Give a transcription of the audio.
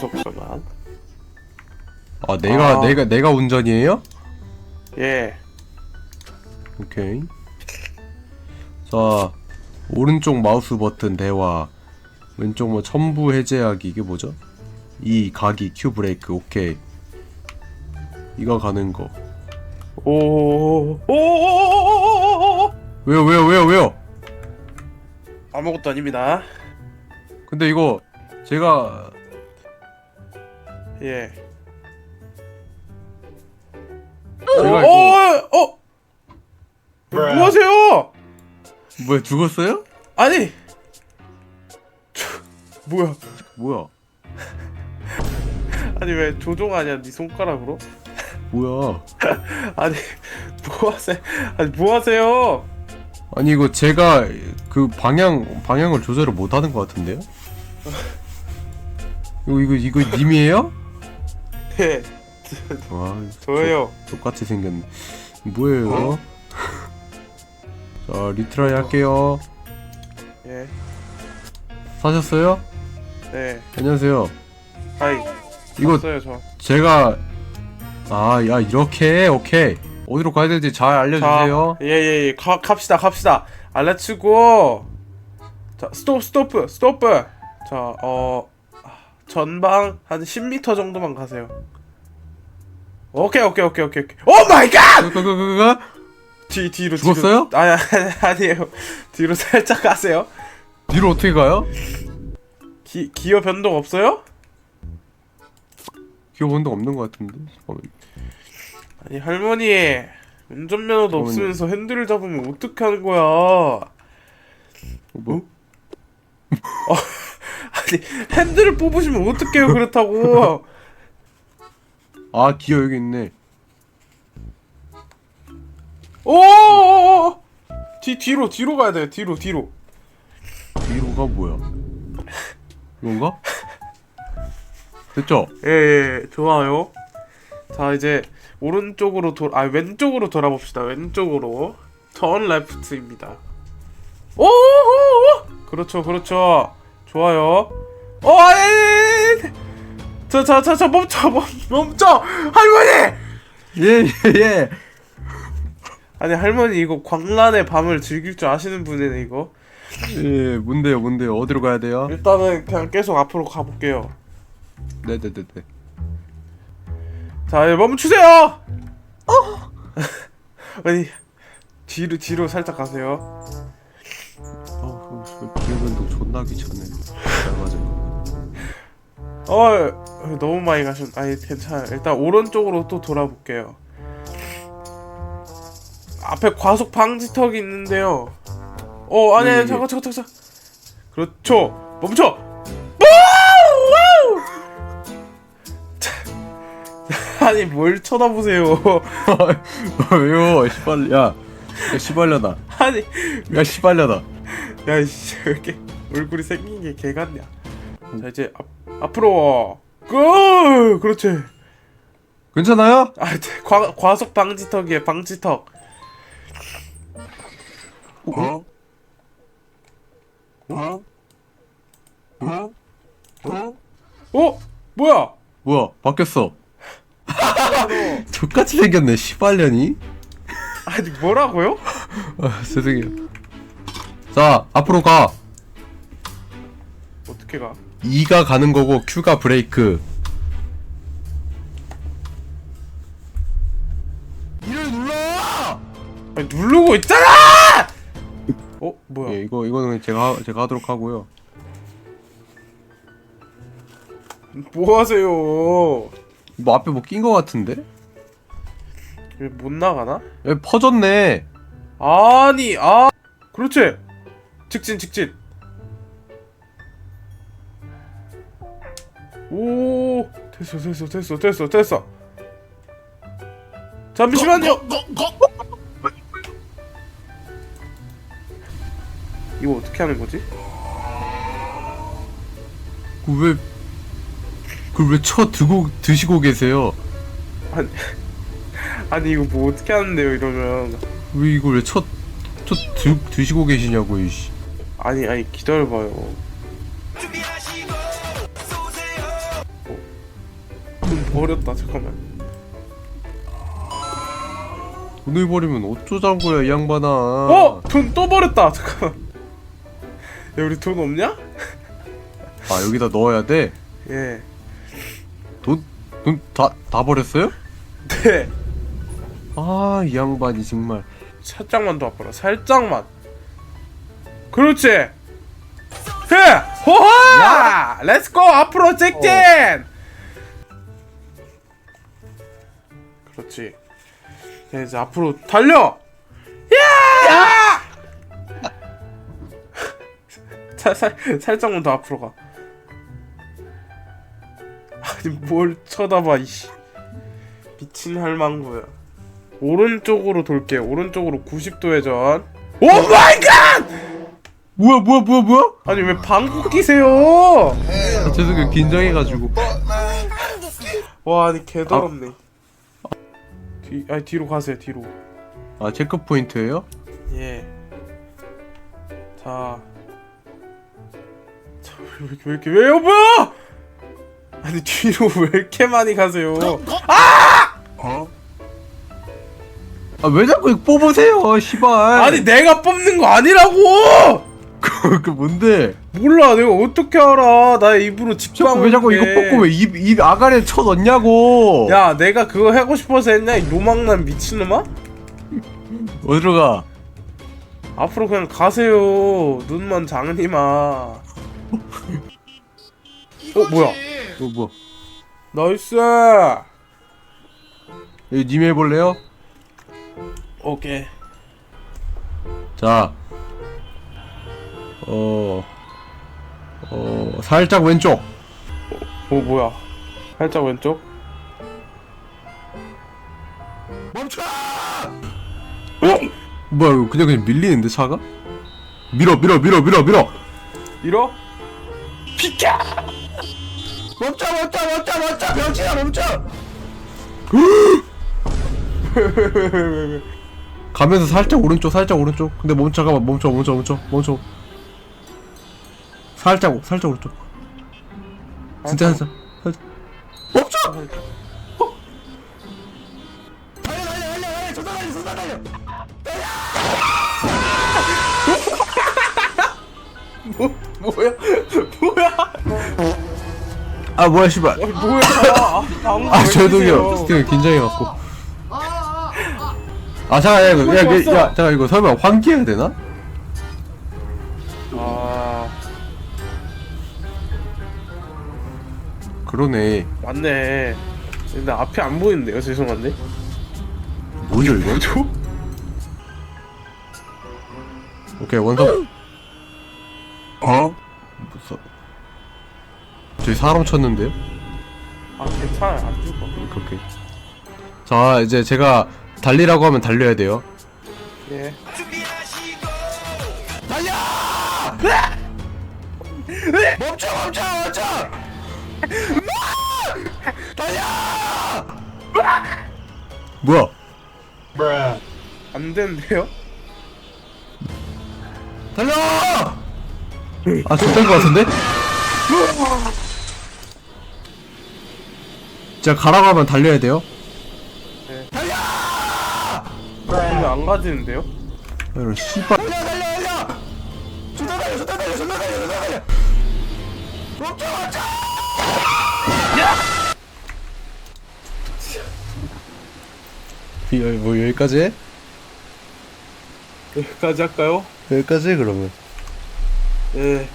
잠깐만. 아 내가 아. 내가 내가 운전이에요? 예. 오케이. 자 오른쪽 마우스 버튼 대화 왼쪽 뭐 첨부 해제하기 이게 뭐죠? 이 가기 큐 브레이크 오케이. 이거 가는 거. 오. 오. 왜요 왜요 왜요 왜요? 아무것도 아닙니다. 근데 이거 제가 예. 제가 어, 이거 어, 어. 뭐 하세요? 뭐야 죽었어요? 아니. 저, 뭐야? 뭐야 아니 왜 조종하냐? 네 손가락으로? 뭐야? 아니 뭐 하세요? 아니 뭐 하세요? 아니 이거 제가 그 방향 방향을 조절을 못 하는 것 같은데요? 이거 이거 이거 님이에요? 네, 와 저예요. 똑같이 생겼네. 뭐예요? 자 리트라이 할게요. 예. 사셨어요? 네. 안녕하세요. 하이. 이거 샀어요 저. 제가 아 야 이렇게 오케이 어디로 가야 될지 잘 알려주세요. 예예예. 예. 가 갑시다 갑시다. 알라치고. 자 스톱 스톱 스톱. 자어 전방 한 10m 정도만 가세요. 오케이 오케이 오케이 오케이. 오케이. 오 마이 갓! 그그그그 뒤 뒤로 죽었어요? 뒤로. 아니 아니 아니에요. 뒤로 살짝 가세요. 뒤로 어떻게 가요? 기 기어 변동 없어요? 기어 본적 없는 것 같은데. 잠깐만. 아니 할머니 운전면허도 잠깐만요. 없으면서 핸들을 잡으면 어떻게 하는 거야? 뭐? 아니 핸들을 뽑으시면 어떡해요 그렇다고 아 기어 여기 있네. 오! 뒤 뒤로 뒤로 가야 돼 뒤로 뒤로 뒤로가 뭐야? 이건가? 됐죠? 예, 예 좋아요 자 이제 오른쪽으로 돌아 아 왼쪽으로 돌아봅시다 왼쪽으로 턴 레프트입니다 오! 그렇죠 그렇죠 좋아요 어 아니 저저 저 저 멈춰 멈, 멈춰 할머니 예 예, 예. 아니 할머니 이거 광란의 밤을 즐길 줄 아시는 분이네 이거 예, 뭔데요, 뭔데요? 어디로 가야 돼요? 일단은 그냥 계속 앞으로 가볼게요 네네네네. 자 예, 멈추세요! 어? 아니 뒤로 뒤로 살짝 가세요. 어, 변동 존나 귀찮네. 잘 맞아. 어 너무 많이 가셨 아니 괜찮아요. 일단 오른쪽으로 또 돌아볼게요. 앞에 과속 방지턱이 있는데요. 어 아니 예, 예. 아니 잠깐 잠깐 잠깐. 그렇죠. 멈춰 아니 뭘 쳐다보세요 왜요? 시발, 야, 야 시발려다. 아니 야 시발려다. 야이씨 왜 이렇게 얼굴이 생긴 게 개 같냐 자 이제 앞, 앞으로 끄 그렇지 괜찮아요? 아 네, 과, 과속 방지턱이에요 방지턱 어? 어? 뭐야 뭐야? 바뀌었어. 똑같이 생겼네. 시발려니? 아니 뭐라고요? 아, 죄송해요. 자, 앞으로 가. 어떻게 가? 2가 가는 거고 Q가 브레이크. 이를 눌러! 아니 누르고 있잖아! 어? 뭐야? 예, 이거 이거는 제가 제가 하도록 하고요. 뭐 하세요? 뭐 앞에 뭐 낀 거 같은데? 왜못 나가나? 야, 퍼졌네. 아니 아 그렇지 직진 직진 오 됐어 됐어 됐어 됐어 됐어 잠시만요 이거 어떻게 하는 거지? 그왜 그걸 왜 쳐 드고 드시고 계세요? 아니 아니 이거 뭐 어떻게 하는데요 이러면 왜 이걸 왜쳐 쳐 드시고 계시냐고 이씨. 아니 아니 기다려봐요. 어. 돈 버렸다 잠깐만. 돈을 버리면 어쩌자고요 이 양반아 어? 돈 또 버렸다 잠깐만. 야 우리 돈 없냐? 아 여기다 넣어야 돼? 예. 돈? 돈다다 버렸어요? 네. 아 이 양반이 정말. 살짝만 더 앞으로 살짝만. 그렇지. 해! 호하! 렛츠고 앞으로 직진! 그렇지. 자 이제 앞으로 달려! 야! 살, 살, 살짝만 더 앞으로 가 아니 뭘 쳐다봐 이씨 미친 할망구야 오른쪽으로 돌게 오른쪽으로 90도 회전 오 마이 갓! 뭐야 뭐야 뭐야 뭐야? 아니 왜 방구 끼세요? 아, 죄송해요 긴장해가지고 와 아니 개더럽네 뒤, 아니 뒤로 가세요 뒤로 아 체크 포인트예요? 예. 자. 자, 왜 이렇게, 왜 이렇게, 왜요, 뭐야! 아니, 뒤로 왜 이렇게 많이 가세요? 아왜 자꾸 이거 뽑으세요 시발 아니, 내가 뽑는 거 아니라고! 그, 그 뭔데? 몰라, 내가 어떻게 알아. 나의 입으로. 자꾸 왜 자꾸 이거 뽑고 왜 입 입 아가리에 쳐 넣냐고 야, 내가 그거 하고 싶어서 했냐? 이 로망난 미친놈아? 어디로 가? 앞으로 그냥 가세요. 눈먼 장님아. 어, 뭐야? 뭐 뭐? 나이스! 여기 님 해볼래요? 오케이. 자, 어, 어, 살짝 왼쪽. 오, 뭐야? 살짝 왼쪽? 멈춰! 어? 뭐야, 이거 그냥 그냥 밀리는데 차가? 밀어, 밀어, 밀어, 밀어, 밀어. 밀어? 비켜! 멈춰, 멈춰, 멈춰, 멈춰, 병신아, 멈춰. 가면서 살짝 오른쪽, 살짝 오른쪽. 근데 멈춰, 가만, 멈춰, 멈춰, 멈춰, 멈춰. 살짝, 오- 살짝 오른쪽. 진짜 살짝, 살짝. 멈춰! 달려, 달려, 달려, 달려, 존나 달려, 존나 달려. 뭐, 뭐야? 뭐야? 아, 뭐야, 씨발. 아니, 뭐야? 아, 방금 아왜 죄송해요 뛰세요? 스티븐 긴장해 갖고 아 잠깐 야 이거 야, 이거- 야 잠깐 이거 설마 환기해야 되나? 아, 그러네 맞네. 근데 앞이 안 보이는데요? 죄송한데. 뭐죠 이거? 저? 오케이 원석 어? 무서 저기 사람 쳤는데요? 아, 괜찮아요. 안 죽어. 오케이 오케이 자 이제 제가 달리라고 하면 달려야 돼요 예. 멈춰 멈춰 멈춰 달려 뭐야 안 된대요? 달려 아 좋된 것 같은데? 제가 가라고 하면 달려야 돼요 근데 안 가지는데요? 이런 씨발 달려 달려 달려 존나 달려 존나 달려 존나 달려 존나 달려 멈춰 멈춰 야! 뭐 여기까지 해? 여기까지 할까요? 여기까지 해 그러면 예.